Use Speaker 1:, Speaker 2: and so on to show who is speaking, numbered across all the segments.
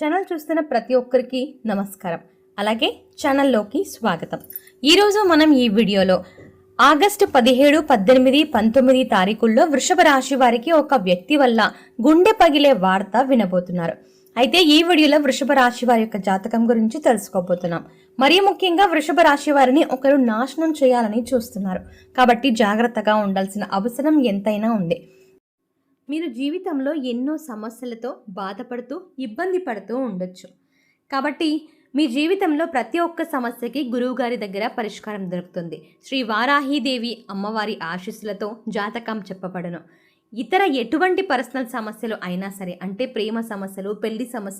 Speaker 1: Channel చూస్తున్న ప్రతి ఒక్కరికి నమస్కారం. అలాగే ఛానల్లోకి స్వాగతం. ఈరోజు మనం ఈ వీడియోలో ఆగస్టు పదిహేడు పద్దెనిమిది పంతొమ్మిది తారీఖుల్లో వృషభ రాశి వారికి ఒక వ్యక్తి వల్ల గుండె పగిలే వార్త వినబోతున్నారు. అయితే ఈ వీడియోలో వృషభ రాశి వారి యొక్క జాతకం గురించి తెలుసుకోబోతున్నాం. మరీ ముఖ్యంగా వృషభ రాశి వారిని ఒకరు నాశనం చేయాలని చూస్తున్నారు. కాబట్టి జాగ్రత్తగా ఉండాల్సిన అవసరం ఎంతైనా ఉంది. మీరు జీవితంలో ఎన్నో సమస్యలతో బాధపడుతూ ఇబ్బంది పడుతూ ఉండొచ్చు. కాబట్టి మీ జీవితంలో ప్రతి ఒక్క సమస్యకి గురువుగారి దగ్గర పరిష్కారం దొరుకుతుంది. శ్రీ వారాహీదేవి అమ్మవారి ఆశీస్సులతో జాతకం చెప్పబడను. ఇతర ఎటువంటి పర్సనల్ సమస్యలు అయినా సరే అంటే ప్రేమ సమస్యలు పెళ్ళి సమస్యలు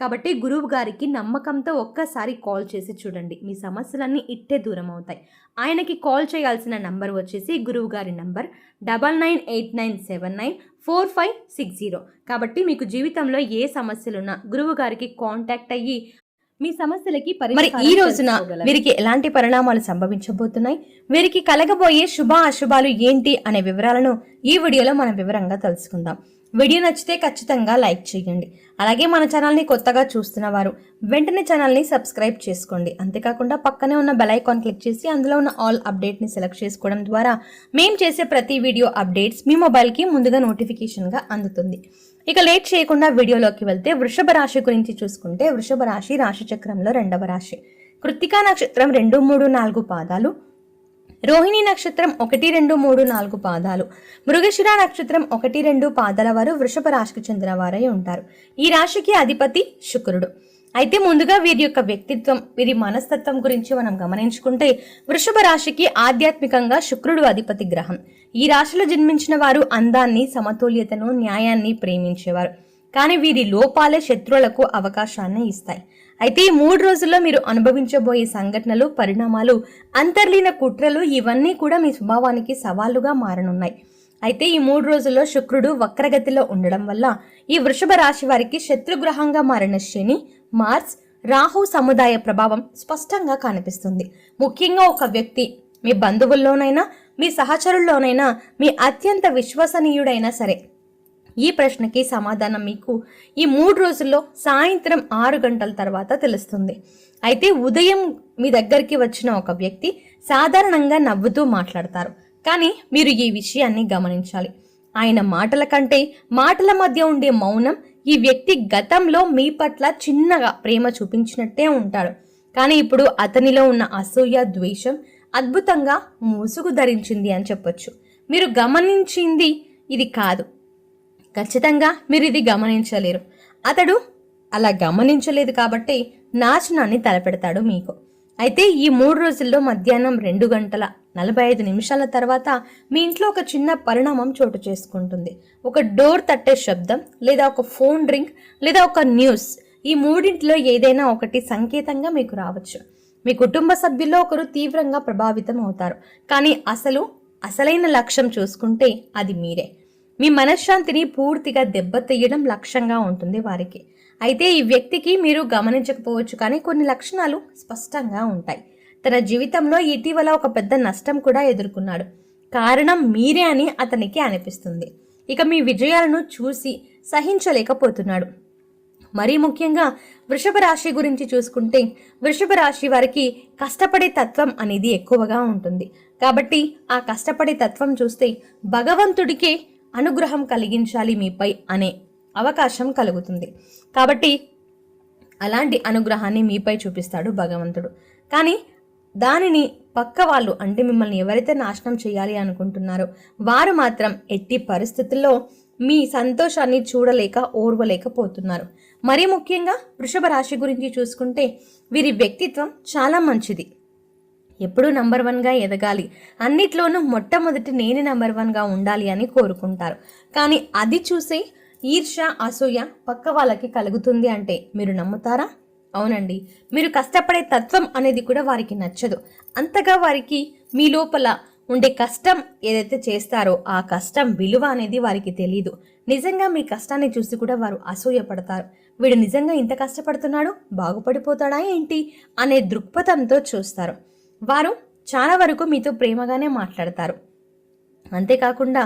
Speaker 1: కాబట్టి గురువు గారికి నమ్మకంతో ఒక్కసారి కాల్ చేసి చూడండి. మీ సమస్యలన్నీ ఇట్టే దూరం అవుతాయి ఆయనకి కాల్ చేయాల్సిన నంబర్ వచ్చేసి గురువు గారి number double nine eight nine seven nine four five six zero. కాబట్టి మీకు జీవితంలో ఏ సమస్యలున్నా గురువు గారికి కాంటాక్ట్ అయ్యి మీ సమస్యలకి మరి ఈ రోజున వీరికి ఎలాంటి పరిణామాలు సంభవించబోతున్నాయి? వీరికి కలగబోయే శుభ అశుభాలు ఏంటి అనే వివరాలను ఈ వీడియోలో మనం వివరంగా తెలుసుకుందాం. వీడియో నచ్చితే ఖచ్చితంగా లైక్ చేయండి. అలాగే మన ఛానల్ని కొత్తగా చూస్తున్న వారు వెంటనే ఛానల్ని సబ్స్క్రైబ్ చేసుకోండి. అంతేకాకుండా పక్కనే ఉన్న బెల్ ఐకాన్ క్లిక్ చేసి అందులో ఉన్న ఆల్ అప్డేట్ని సెలెక్ట్ చేసుకోవడం ద్వారా మేము చేసే ప్రతి వీడియో అప్డేట్స్ మీ మొబైల్కి ముందుగా నోటిఫికేషన్గా అందుతుంది. ఇక లేట్ చేయకుండా వీడియోలోకి వెళ్తే వృషభ రాశి గురించి చూసుకుంటే వృషభ రాశి రాశి చక్రంలో రెండవ రాశి. కృత్తికా నక్షత్రం రెండు మూడు నాలుగు పాదాలు. రోహిణి నక్షత్రం ఒకటి రెండు మూడు నాలుగు పాదాలు. మృగశిర నక్షత్రం ఒకటి రెండు పాదాల వారు వృషభ రాశికి చెందిన వారై ఉంటారు. ఈ రాశికి అధిపతి శుక్రుడు. అయితే ముందుగా వీరి యొక్క వ్యక్తిత్వం వీరి మనస్తత్వం గురించి మనం గమనించుకుంటే వృషభ రాశికి ఆధ్యాత్మికంగా శుక్రుడు అధిపతి గ్రహం. ఈ రాశిలో జన్మించిన వారు అందాన్ని సమతుల్యతను న్యాయాన్ని ప్రేమించేవారు. కానీ వీరి లోపాలే శత్రువులకు అవకాశాన్ని ఇస్తాయి. అయితే ఈ మూడు రోజుల్లో మీరు అనుభవించబోయే సంఘటనలు పరిణామాలు అంతర్లీన కుట్రలు ఇవన్నీ కూడా మీ స్వభావానికి సవాళ్ళుగా మారనున్నాయి. అయితే ఈ మూడు రోజుల్లో శుక్రుడు వక్రగతిలో ఉండడం వల్ల ఈ వృషభ రాశి వారికి శత్రుగ్రహంగా మారిన శని మార్స్ రాహు సముదాయ ప్రభావం స్పష్టంగా కనిపిస్తుంది. ముఖ్యంగా ఒక వ్యక్తి మీ బంధువుల్లోనైనా మీ సహచరుల్లోనైనా మీ అత్యంత విశ్వసనీయుడైనా సరే ఈ ప్రశ్నకి సమాధానం మీకు ఈ మూడు రోజుల్లో సాయంత్రం ఆరు గంటల తర్వాత తెలుస్తుంది. అయితే ఉదయం మీ దగ్గరికి వచ్చిన ఒక వ్యక్తి సాధారణంగా నవ్వుతూ మాట్లాడతారు. కానీ మీరు ఈ విషయాన్ని గమనించాలి. ఆయన మాటల కంటే మాటల మధ్య ఉండే మౌనం ఈ వ్యక్తి గతంలో మీ పట్ల చిన్నగా ప్రేమ చూపించినట్టే ఉంటాడు. కానీ ఇప్పుడు అతనిలో ఉన్న అసూయ ద్వేషం అద్భుతంగా ముసుగు ధరించింది అని చెప్పొచ్చు. మీరు గమనించింది ఇది కాదు. ఖచ్చితంగా మీరు ఇది గమనించలేరు. అతడు అలా గమనించలేదు కాబట్టి నాశనాన్ని తలపెడతాడు మీకు. అయితే ఈ మూడు రోజుల్లో మధ్యాహ్నం రెండు గంటల నలభై ఐదు నిమిషాల తర్వాత మీ ఇంట్లో ఒక చిన్న పరిణామం చోటు చేసుకుంటుంది. ఒక డోర్ తట్టే శబ్దం లేదా ఒక ఫోన్ రింగ్ లేదా ఒక న్యూస్ ఈ మూడింటిలో ఏదైనా ఒకటి సంకేతంగా మీకు రావచ్చు. మీ కుటుంబ సభ్యుల్లో ఒకరు తీవ్రంగా ప్రభావితం అవుతారు. కానీ అసలు అసలైన లక్ష్యం చూసుకుంటే అది మీరే. మీ మనశ్శాంతిని పూర్తిగా దెబ్బతీయడం లక్ష్యంగా ఉంటుంది వారికి. అయితే ఈ వ్యక్తికి మీరు గమనించకపోవచ్చు కానీ కొన్ని లక్షణాలు స్పష్టంగా ఉంటాయి. తన జీవితంలో ఇటీవల ఒక పెద్ద నష్టం కూడా ఎదుర్కొన్నాడు. కారణం మీరే అని అతనికి అనిపిస్తుంది. ఇక మీ విజయాలను చూసి సహించలేకపోతున్నాడు. మరీ ముఖ్యంగా వృషభ రాశి గురించి చూసుకుంటే వృషభ రాశి వారికి కష్టపడే తత్వం అనేది ఎక్కువగా ఉంటుంది. కాబట్టి ఆ కష్టపడే తత్వం చూస్తే భగవంతుడికే అనుగ్రహం కలిగించాలి మీపై అనే అవకాశం కలుగుతుంది. కాబట్టి అలాంటి అనుగ్రహాన్ని మీపై చూపిస్తాడు భగవంతుడు. కానీ దానిని పక్క వాళ్ళు అంటే మిమ్మల్ని ఎవరైతే నాశనం చేయాలి అనుకుంటున్నారో వారు మాత్రం ఎట్టి పరిస్థితుల్లో మీ సంతోషాన్ని చూడలేక ఓర్వలేకపోతున్నారు. మరీ ముఖ్యంగా వృషభ రాశి గురించి చూసుకుంటే వీరి వ్యక్తిత్వం చాలా మంచిది. ఎప్పుడూ నంబర్ వన్గా ఎదగాలి. అన్నిట్లోనూ మొట్టమొదటి నేనే నంబర్ వన్గా ఉండాలి అని కోరుకుంటారు. కానీ అది చూసే ఈర్ష అసూయ పక్క వాళ్ళకి కలుగుతుంది అంటే మీరు నమ్ముతారా? అవునండి. మీరు కష్టపడే తత్వం అనేది కూడా వారికి నచ్చదు. అంతగా వారికి మీ లోపల ఉండే కష్టం ఏదైతే చేస్తారో ఆ కష్టం విలువ అనేది వారికి తెలియదు నిజంగా మీ కష్టాన్ని చూసి కూడా వారు అసూయపడతారు వీడు నిజంగా ఇంత కష్టపడుతున్నాడు? బాగుపడిపోతాడా ఏంటి? అనే దృక్పథంతో చూస్తారు. వారు చాలా వరకు మీతో ప్రేమగానే మాట్లాడతారు. అంతేకాకుండా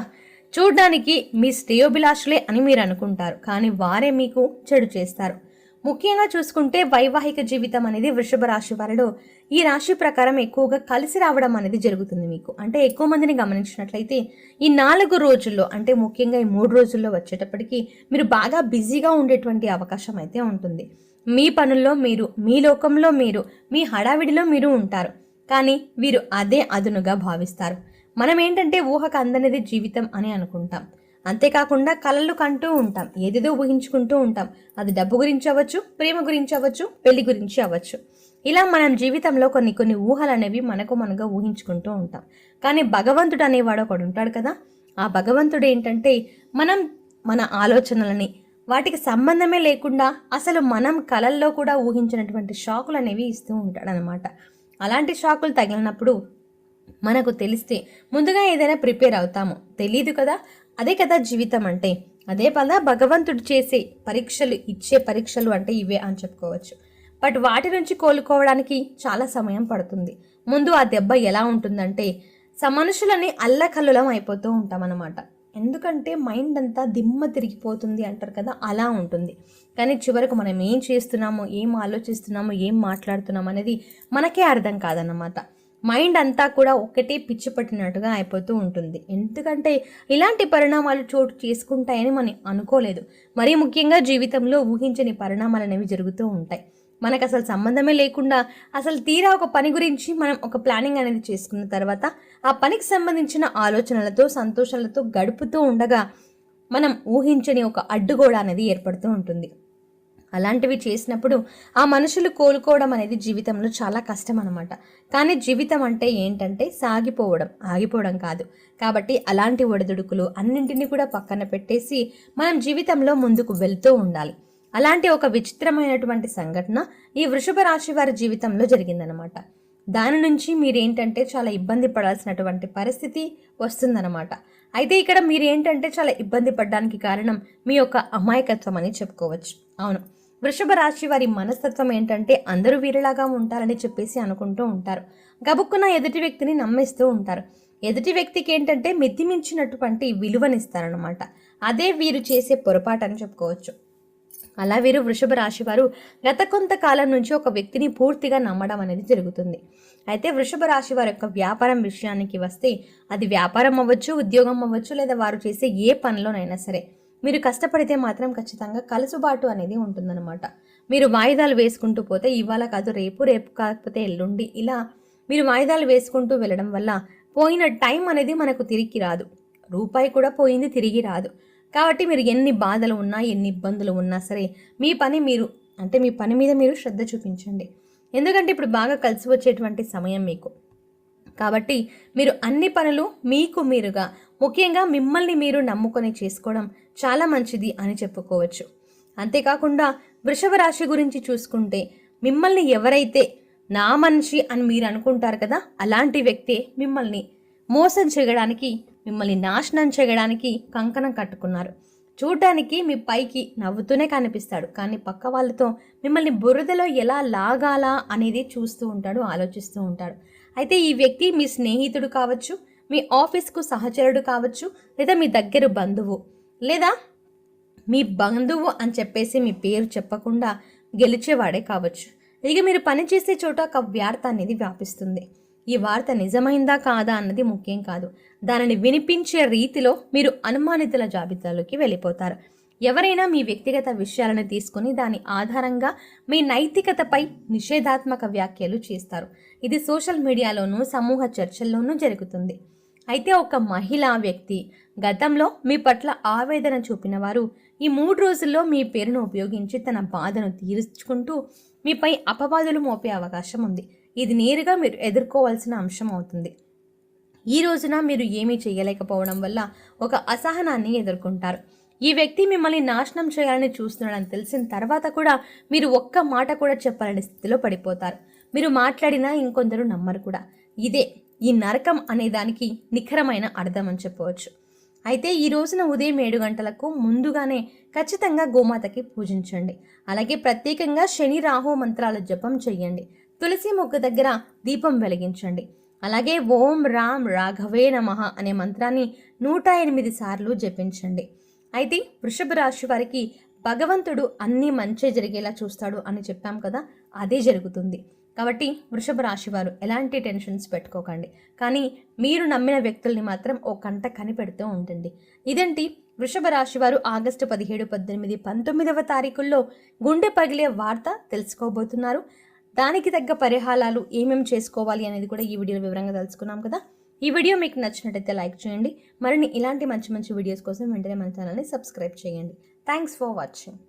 Speaker 1: చూడ్డానికి మీ శ్రేయోభిలాషులే అని మీరు అనుకుంటారు కానీ వారే మీకు చెడు చేస్తారు. ముఖ్యంగా చూసుకుంటే వైవాహిక జీవితం అనేది వృషభ రాశి వారిలో ఈ రాశి ప్రకారం ఎక్కువగా కలిసి రావడం అనేది జరుగుతుంది మీకు. అంటే ఎక్కువ మందిని గమనించినట్లయితే ఈ నాలుగు రోజుల్లో అంటే ముఖ్యంగా ఈ మూడు రోజుల్లో వచ్చేటప్పటికి మీరు బాగా బిజీగా ఉండేటువంటి అవకాశం అయితే ఉంటుంది. మీ పనుల్లో మీరు మీ లోకంలో మీరు మీ హడావిడిలో మీరు ఉంటారు. కానీ వీరు అదే అదునుగా భావిస్తారు. మనం ఏంటంటే ఊహకు అందనిది జీవితం అని అనుకుంటాం. అంతేకాకుండా కలలు కంటూ ఉంటాం. ఏదేదో ఊహించుకుంటూ ఉంటాం. అది డబ్బు గురించి అవ్వచ్చు ప్రేమ గురించి అవ్వచ్చు పెళ్ళి గురించి అవ్వచ్చు. ఇలా మనం జీవితంలో కొన్ని కొన్ని ఊహలు అనేవి మనకు మనగా ఊహించుకుంటూ ఉంటాం. కానీ భగవంతుడు అనేవాడు ఒకడు ఉంటాడు కదా. ఆ భగవంతుడు ఏంటంటే మనం మన ఆలోచనలని వాటికి సంబంధమే లేకుండా అసలు మనం కలల్లో కూడా ఊహించినటువంటి షాకులు అనేవి ఇస్తూ ఉంటాడనమాట. అలాంటి షాకులు తగిలినప్పుడు మనకు తెలిస్తే ముందుగా ఏదైనా ప్రిపేర్ అవుతాము. తెలియదు కదా? అదే కదా జీవితం అంటే. అదే పద భగవంతుడు చేసే పరీక్షలు ఇచ్చే పరీక్షలు అంటే ఇవే అని చెప్పుకోవచ్చు. బట్ వాటి నుంచి కోలుకోవడానికి చాలా సమయం పడుతుంది. ముందు ఆ దెబ్బ ఎలా ఉంటుందంటే స మనుషులని అల్లకల్లులం అయిపోతూ ఉంటామన్నమాట. ఎందుకంటే మైండ్ అంతా దిమ్మ తిరిగిపోతుంది అంటారు కదా? అలా ఉంటుంది. కానీ చివరకు మనం ఏం చేస్తున్నామో ఏం ఆలోచిస్తున్నామో ఏం మాట్లాడుతున్నాం అనేది మనకే అర్థం కాదన్నమాట. మైండ్ అంతా కూడా ఒకటే పిచ్చి పట్టినట్టుగా అయిపోతూ ఉంటుంది. ఎందుకంటే ఇలాంటి పరిణామాలు చోటు చేసుకుంటాయని మనం అనుకోలేదు. మరీ ముఖ్యంగా జీవితంలో ఊహించని పరిణామాలు అనేవి జరుగుతూ ఉంటాయి. మనకు అసలు సంబంధమే లేకుండా అసలు తీరా ఒక పని గురించి మనం ఒక ప్లానింగ్ అనేది చేసుకున్న తర్వాత ఆ పనికి సంబంధించిన ఆలోచనలతో సంతోషాలతో గడుపుతూ ఉండగా మనం ఊహించని ఒక అడ్డుగోడ అనేది ఏర్పడుతూ ఉంటుంది. అలాంటివి చేసినప్పుడు ఆ మనుషులు కోలుకోవడం అనేది జీవితంలో చాలా కష్టం అనమాట కానీ జీవితం అంటే ఏంటంటే సాగిపోవడం ఆగిపోవడం కాదు. కాబట్టి అలాంటి ఒడిదుడుకులు అన్నింటినీ కూడా పక్కన పెట్టేసి మనం జీవితంలో ముందుకు వెళ్తూ ఉండాలి. అలాంటి ఒక విచిత్రమైనటువంటి సంఘటన ఈ వృషభ రాశి వారి జీవితంలో జరిగిందనమాట దాని నుంచి మీరేంటంటే చాలా ఇబ్బంది పడాల్సినటువంటి పరిస్థితి వస్తుందన్నమాట. అయితే ఇక్కడ మీరేంటంటే చాలా ఇబ్బంది పడడానికి కారణం మీ యొక్క అమాయకత్వం అని చెప్పుకోవచ్చు. అవును. వృషభ రాశి వారి మనస్తత్వం ఏంటంటే అందరూ వీరిలాగా ఉంటారని చెప్పేసి అనుకుంటూ ఉంటారు. గబుక్కున ఎదుటి వ్యక్తిని నమ్మేస్తూ ఉంటారు. ఎదుటి వ్యక్తికి ఏంటంటే మితిమించినటువంటి విలువనిస్తారనమాట అదే వీరు చేసే పొరపాటు అని చెప్పుకోవచ్చు. అలా వీరు వృషభ రాశి వారు గత కొంతకాలం నుంచి ఒక వ్యక్తిని పూర్తిగా నమ్మడం అనేది జరుగుతుంది. అయితే వృషభ రాశి వారి యొక్క వ్యాపారం విషయానికి వస్తే అది వ్యాపారం అవ్వచ్చు ఉద్యోగం అవ్వచ్చు లేదా వారు చేసే ఏ పనిలోనైనా సరే. మీరు కష్టపడితే మాత్రం ఖచ్చితంగా కలుసుబాటు అనేది ఉంటుందన్నమాట. మీరు వాయిదాలు వేసుకుంటూ పోతే ఇవాళ కాదు రేపు రేపు కాకపోతే ఎల్లుండి ఇలా మీరు వాయిదాలు వేసుకుంటూ వెళ్ళడం వల్ల పోయిన టైం అనేది మనకు తిరిగి రాదు. రూపాయి కూడా పోయింది తిరిగి రాదు. కాబట్టి మీరు ఎన్ని బాధలు ఉన్నా ఎన్ని ఇబ్బందులు ఉన్నా సరే మీ పని మీరు అంటే మీ పని మీద మీరు శ్రద్ధ చూపించండి. ఎందుకంటే ఇప్పుడు బాగా కలిసి వచ్చేటువంటి సమయం మీకు. కాబట్టి మీరు అన్ని పనులు మీకు మీరుగా ముఖ్యంగా మిమ్మల్ని మీరు నమ్ముకొని చేసుకోవడం చాలా మంచిది అని చెప్పుకోవచ్చు. అంతేకాకుండా వృషభ రాశి గురించి చూసుకుంటే మిమ్మల్ని ఎవరైతే నా మనిషి అని మీరు అనుకుంటారు కదా అలాంటి వ్యక్తే మిమ్మల్ని మోసం చేయడానికి మిమ్మల్ని నాశనం చేయడానికి కంకణం కట్టుకున్నారు. చూడటానికి మీ పైకి నవ్వుతూనే కనిపిస్తాడు. కానీ పక్క వాళ్ళతో మిమ్మల్ని బురదలో ఎలా లాగాలా అనేది చూస్తూ ఉంటాడు ఆలోచిస్తూ ఉంటాడు. అయితే ఈ వ్యక్తి మీ స్నేహితుడు కావచ్చు మీ ఆఫీస్కు సహచరుడు కావచ్చు లేదా మీ దగ్గర బంధువు లేదా మీ బంధువు అని చెప్పేసి మీ పేరు చెప్పకుండా గెలిచేవాడే కావచ్చు. ఇక మీరు పనిచేసే చోట ఒక వార్త అనేది వ్యాపిస్తుంది. ఈ వార్త నిజమైందా కాదా అన్నది ముఖ్యం కాదు. దానిని వినిపించే రీతిలో మీరు అనుమానితుల జాబితాలోకి వెళ్ళిపోతారు. ఎవరైనా మీ వ్యక్తిగత విషయాలను తీసుకుని దాని ఆధారంగా మీ నైతికతపై నిషేధాత్మక వ్యాఖ్యలు చేస్తారు. ఇది సోషల్ మీడియాలోనూ సమూహ చర్చల్లోనూ జరుగుతుంది. అయితే ఒక మహిళా వ్యక్తి గతంలో మీ పట్ల ఆవేదన చూపిన వారు ఈ మూడు రోజుల్లో మీ పేరును ఉపయోగించి తన బాధను తీర్చుకుంటూ మీపై అపవాదులు మోపే అవకాశం ఉంది. ఇది నేరుగా మీరు ఎదుర్కోవాల్సిన అంశం అవుతుంది. ఈ రోజున మీరు ఏమీ చేయలేకపోవడం వల్ల ఒక అసహనాన్ని ఎదుర్కొంటారు. ఈ వ్యక్తి మిమ్మల్ని నాశనం చేయాలని చూస్తున్నాడని తెలిసిన తర్వాత కూడా మీరు ఒక్క మాట కూడా చెప్పాలని స్థితిలో పడిపోతారు. మీరు మాట్లాడినా ఇంకొందరు నమ్మరు కూడా. ఇదే ఈ నరకం అనే దానికి నిఖరమైన అర్థం అని చెప్పవచ్చు. అయితే ఈ రోజున ఉదయం ఏడు గంటలకు ముందుగానే ఖచ్చితంగా గోమాతకి పూజించండి. అలాగే ప్రత్యేకంగా శని రాహు మంత్రాల జపం చేయండి. తులసి మొక్క దగ్గర దీపం వెలిగించండి. అలాగే ఓం రామ్ రాఘవే నమః అనే మంత్రాన్ని నూట ఎనిమిది సార్లు జపించండి. అయితే వృషభ రాశి వారికి భగవంతుడు అన్నీ మంచి జరిగేలా చూస్తాడు అని చెప్పాం కదా అదే జరుగుతుంది. కాబట్టి వృషభ రాశి వారు ఎలాంటి టెన్షన్స్ పెట్టుకోకండి. కానీ మీరు నమ్మిన వ్యక్తుల్ని మాత్రం ఓ కంట కనిపెడుతూ ఉంటుంది ఇదేంటి? వృషభ రాశి వారు ఆగస్టు పదిహేడు పద్దెనిమిది పంతొమ్మిదవ తారీఖుల్లో గుండె పగిలే వార్త తెలుసుకోబోతున్నారు. దానికి తగ్గ పరిహారాలు ఏమేమి చేసుకోవాలి అనేది కూడా ఈ వీడియోలో వివరంగా తెలుసుకున్నాం కదా. ఈ వీడియో మీకు నచ్చినట్టయితే లైక్ చేయండి. మరిన్ని ఇలాంటి మంచి మంచి వీడియోస్ కోసం వెంటనే మన ఛానల్ని సబ్స్క్రైబ్ చేయండి. Thanks for watching.